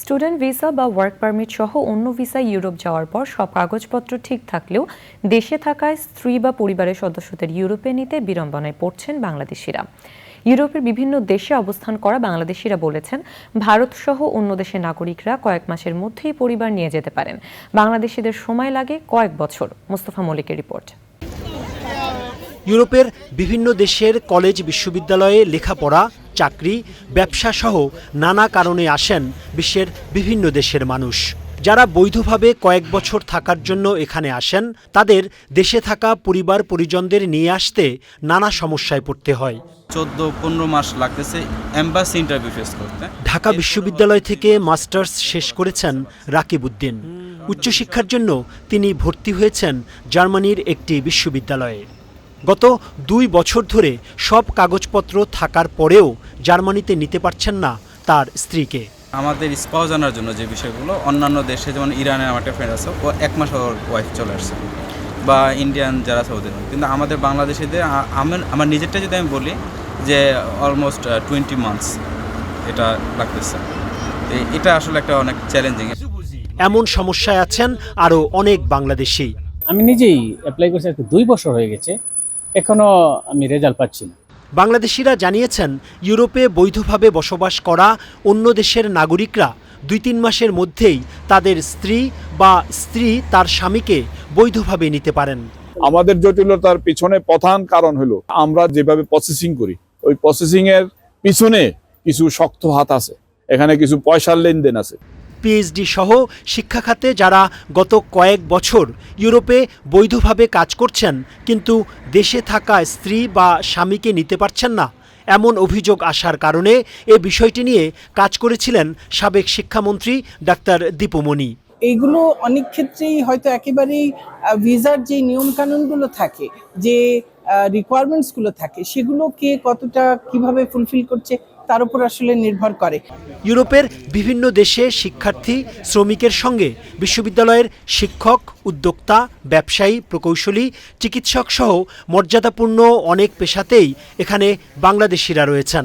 Student visa বা work permit সহ অন্য ভিসা ইউরোপ যাওয়ার পর সব কাগজপত্র ঠিক থাকলেও দেশে থাকায় স্ত্রী বা পরিবারের সদস্যদের ইউরোপে নিতে বিড়ম্বনায় পড়ছেন বাংলাদেশিরা। ইউরোপের বিভিন্ন দেশে অবস্থান করা বাংলাদেশিরা বলেছেন, ভারত সহ অন্য দেশের নাগরিকরা কয়েক মাসের মধ্যেই পরিবার নিয়ে যেতে পারেন। বাংলাদেশিদের সময় লাগে কয়েক বছর। মোস্তফা মলিকের রিপোর্ট। ইউরোপের বিভিন্ন দেশের কলেজ বিশ্ববিদ্যালয়ে লেখাপড়া চাকরি ব্যবসা সহ নানা কারণে আসেন বিশ্বের বিভিন্ন দেশের মানুষ। যারা বৈধভাবে কয়েক বছর থাকার জন্য এখানে আসেন তাদের দেশে থাকা পরিবার পরিজনদের নিয়ে আসতে নানা সমস্যায় পড়তে হয়। চোদ্দ পনেরো মাস লাগতেছে এম্বাসি ইন্টারভিউ ফেস করতে। ঢাকা বিশ্ববিদ্যালয় থেকে মাস্টার্স শেষ করেছেন রাকিব উদ্দিন। উচ্চশিক্ষার জন্য তিনি ভর্তি হয়েছেন জার্মানির একটি বিশ্ববিদ্যালয়ে। গত দুই বছর ধরে সব কাগজপত্র থাকার পরেও জার্মানিতে নিতে পারছেন না তার স্ত্রীকে। আমাদের স্পাউ জানার জন্য যে বিষয়গুলো অন্যান্য দেশে যেমন ইরানে আমার একটা ফ্রেন্ড আছে ও এক মাস ওর ওয়াইফ চলে আসছে। বা ইন্ডিয়ান যারা সৌদি কিন্তু আমাদের বাংলাদেশিদের আমার আমার নিজেরটা যদি আমি বলি যে অলমোস্ট টোয়েন্টি মান্থস এটা লাগতেছে। এটা আসলে একটা অনেক চ্যালেঞ্জিং এমন সমস্যায় আছেন আরও অনেক বাংলাদেশি। আমি নিজেই অ্যাপ্লাই করছি দুই বছর হয়ে গেছে। এখনও আমি রেজাল্ট পাচ্ছি না। বাংলাদেশিরা জানিয়েছেন ইউরোপে বৈধভাবে বসবাস করা অন্য দেশের নাগরিকরা দুই তিন মাসের মধ্যেই তাদের স্ত্রী বা স্ত্রী তার স্বামীকে বৈধভাবে নিতে পারেন। আমাদের জটিলতার পিছনে প্রধান কারণ হলো আমরা যেভাবে প্রসেসিং করি ওই প্রসেসিং এর পিছনে কিছু শক্ত হাত আছে এখানে কিছু পয়সার লেনদেন আছে। পিএইচডি সহ শিক্ষা খাতে যারা গত কয়েক বছর ইউরোপে বৈধভাবে কাজ করছেন, কিন্তু দেশে থাকা স্ত্রী বা স্বামীকে নিতে পারছেন না। এমন অভিযোগ আসার কারণে এ বিষয়টি নিয়ে কাজ করেছিলেন সাবেক শিক্ষামন্ত্রী ডাক্তার দীপুমণি। এইগুলো অনেক ক্ষেত্রেই হয়তো একেবারেই ভিসার যে নিয়মকানুনগুলো থাকে, যে রিকোয়ারমেন্টসগুলো থাকে সেগুলো কে কতটা কীভাবে ফুলফিল করছে তার উপর আসলে নির্ভর করে। ইউরোপের বিভিন্ন দেশে শিক্ষার্থী শ্রমিকের সঙ্গে বিশ্ববিদ্যালয়ের শিক্ষক উদ্যোক্তা ব্যবসায়ী প্রকৌশলী চিকিৎসক সহ মর্যাদাপূর্ণ অনেক পেশাতেই এখানে বাংলাদেশিরা রয়েছেন।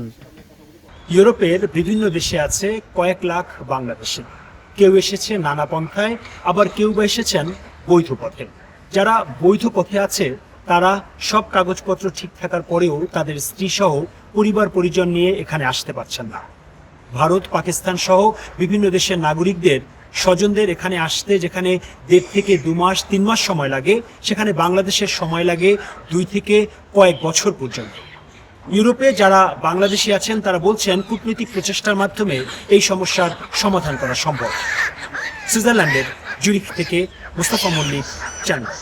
ইউরোপের বিভিন্ন দেশে আছে কয়েক লাখ বাংলাদেশি। কেউ এসেছে নানা পন্থায় আবার কেউ বা এসেছেন বৈধ পথে। যারা বৈধ পথে আছে তারা সব কাগজপত্র ঠিক থাকার পরেও তাদের স্ত্রী সহ পরিবার পরিজন নিয়ে এখানে আসতে পারছেন না। ভারত, পাকিস্তান সহ বিভিন্ন দেশের নাগরিকদের স্বজনদের এখানে আসতে যেখানে দেড় থেকে দু মাস, তিন মাস সময় লাগে, সেখানে বাংলাদেশের সময় লাগে দুই থেকে কয়েক বছর পর্যন্ত। ইউরোপে যারা বাংলাদেশি আছেন, তারা বলছেন কূটনৈতিক প্রচেষ্টার মাধ্যমে এই সমস্যার সমাধান করা সম্ভব। সুইজারল্যান্ডের জুরিখ থেকে মুস্তাফা মল্লিক, চ্যানেল।